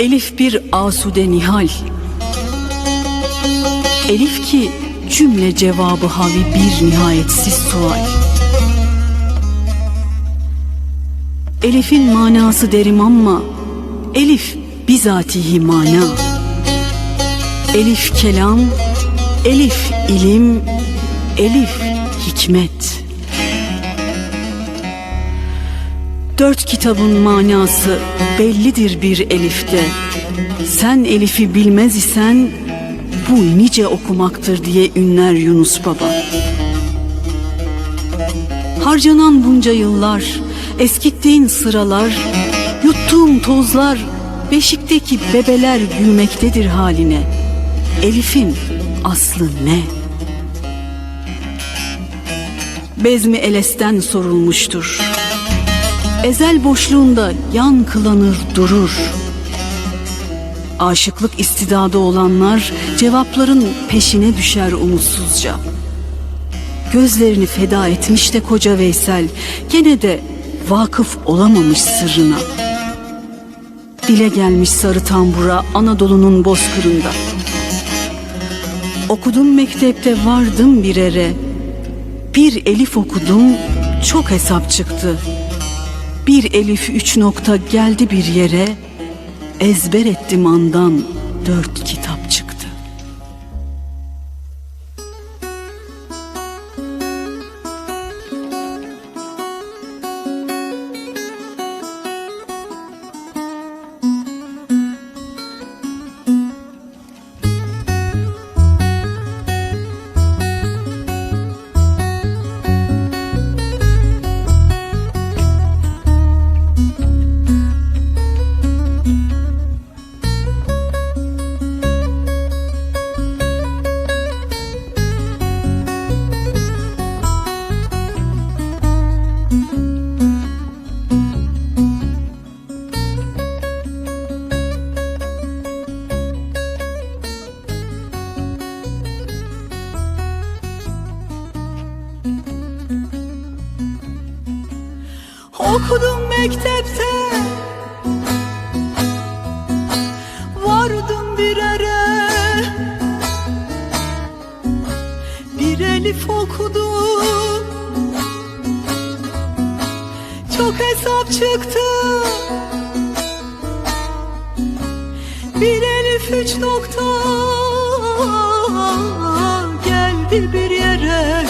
Elif bir asude nihal. Elif ki cümle cevabı havi bir nihayetsiz sual. Elif'in manası derim ama Elif bizatihi mana. Elif kelam Elif ilim Elif hikmet. Dört kitabın manası bellidir bir elifte. Sen elifi bilmez isen bu nice okumaktır diye ünler Yunus Baba. Harcanan bunca yıllar, eskittiğin sıralar, yuttuğum tozlar, beşikteki bebeler gülmektedir haline. Elif'in aslı ne? Bezmi Eles'ten sorulmuştur. Ezel boşluğunda yan kılanır durur. Aşıklık istidadı olanlar cevapların peşine düşer umutsuzca. Gözlerini feda etmiş de koca Veysel gene de vakıf olamamış sırrına. Dile gelmiş sarı tambura Anadolu'nun bozkırında. Okudum mektepte vardım bir ere. Bir elif okudum çok hesap çıktı. Bir elif üç nokta geldi bir yere. Ezber ettim andan dört kitap Okudum mektepte. Vardım bir ere Bir elif okudum. Çok hesap çıktı. Bir elif üç nokta. Geldi bir yere.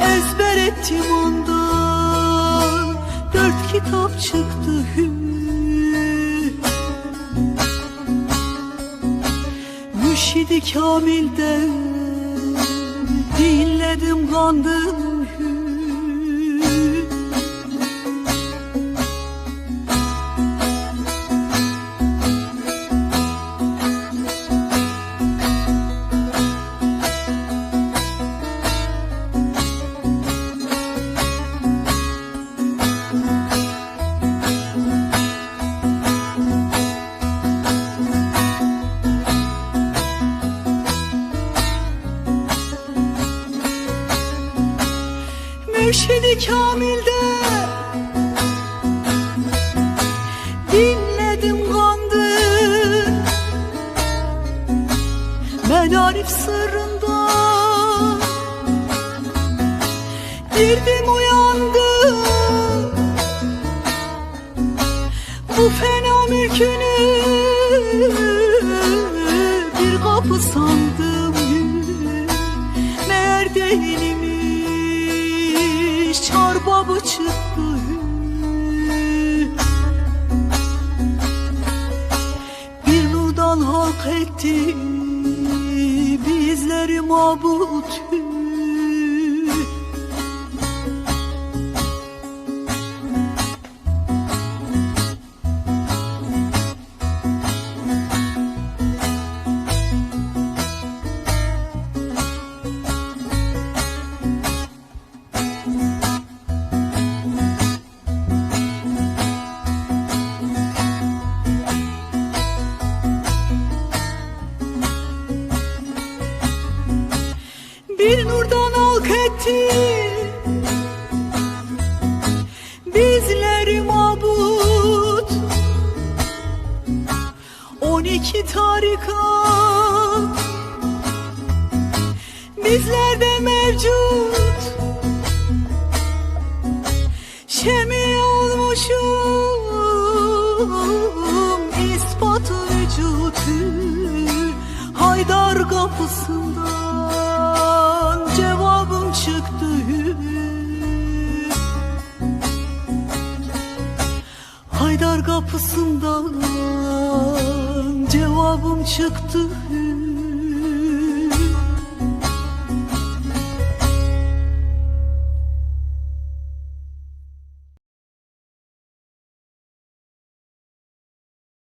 Ezber ettim Dört kitap çıktı hü. Mürşidi Kamil'den Dinledim kandım Mürşidi Kamil'de. Dinledim kandı. Medarif sırrında. Girdim uyandım Bu fena mülkünü Bir kapı sandım. Meğer değilmiş Çarbabı çıktı. Bir nurdan halk etti. Bizleri mabut bir nurdan halk etti. Bizleri mabut. İki tarikat. Bizlerde mevcut. Şemi olmuşum ispatı vücutu Haydar kapısından kapısından cevabım çıktı